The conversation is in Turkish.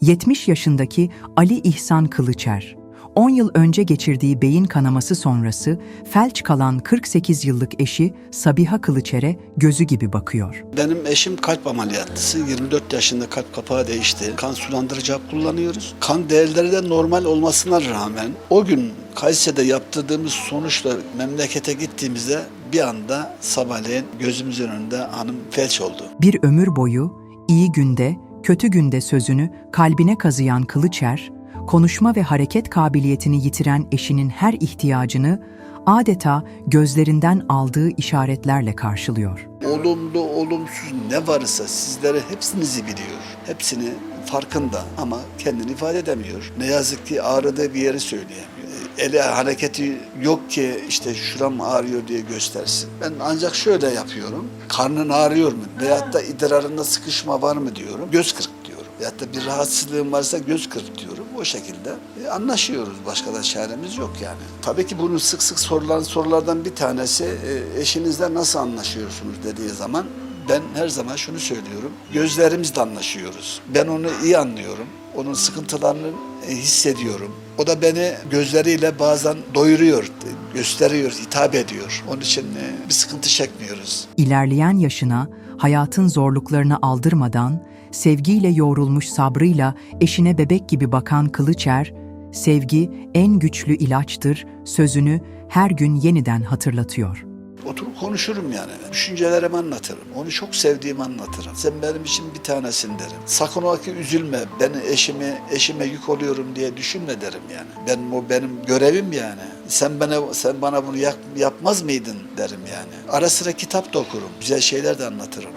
70 yaşındaki Ali İhsan Kılıçer, 10 yıl önce geçirdiği beyin kanaması sonrası felç kalan 48 yıllık eşi Sabiha Kılıçer'e gözü gibi bakıyor. Benim eşim kalp ameliyatlısı. 24 yaşında kalp kapağı değişti. Kan sulandırıcı hap kullanıyoruz. Kan değerleri de normal olmasına rağmen o gün Kayseri'de yaptırdığımız sonuçla memlekete gittiğimizde bir anda sabahleyin gözümüzün önünde hanım felç oldu. Bir ömür boyu iyi günde, kötü günde sözünü kalbine kazıyan Kılıçer, konuşma ve hareket kabiliyetini yitiren eşinin her ihtiyacını adeta gözlerinden aldığı işaretlerle karşılıyor. Olumlu, olumsuz ne varsa sizlere hepsinizi biliyor. Hepsini farkında ama kendini ifade edemiyor. Ne yazık ki ağrıdığı bir yeri söyleyemiyor. Eli hareketi yok ki işte şuram ağrıyor diye göstersin. Ben ancak şöyle yapıyorum. Karnın ağrıyor mu? Veyahut da idrarında sıkışma var mı diyorum. Göz kırp diyorum. Veyahut da bir rahatsızlığım varsa göz kırp diyorum. O şekilde e, anlaşıyoruz. Başka da çaremiz yok yani. Tabii ki bunu sık sık sorulan sorulardan bir tanesi e, eşinizle nasıl anlaşıyorsunuz dediği zaman ben her zaman şunu söylüyorum. Gözlerimizle anlaşıyoruz. Ben onu iyi anlıyorum. Onun sıkıntılarını e, hissediyorum. O da beni gözleriyle bazen doyuruyor, gösteriyor, hitap ediyor. Onun için e, bir sıkıntı çekmiyoruz. İlerleyen yaşına, hayatın zorluklarını aldırmadan, sevgiyle yoğrulmuş sabrıyla eşine bebek gibi bakan Kılıçer, sevgi en güçlü ilaçtır sözünü her gün yeniden hatırlatıyor. Konuşurum yani. Düşüncelerimi anlatırım. Onu çok sevdiğimi anlatırım. Sen benim için bir tanesin derim. Sakın ola ki üzülme. Ben eşimi, eşime yük oluyorum diye düşünme derim yani. Ben o benim görevim yani. Sen bana sen bana bunu yap- yapmaz mıydın derim yani. Ara sıra kitap da okurum. Güzel şeyler de anlatırım.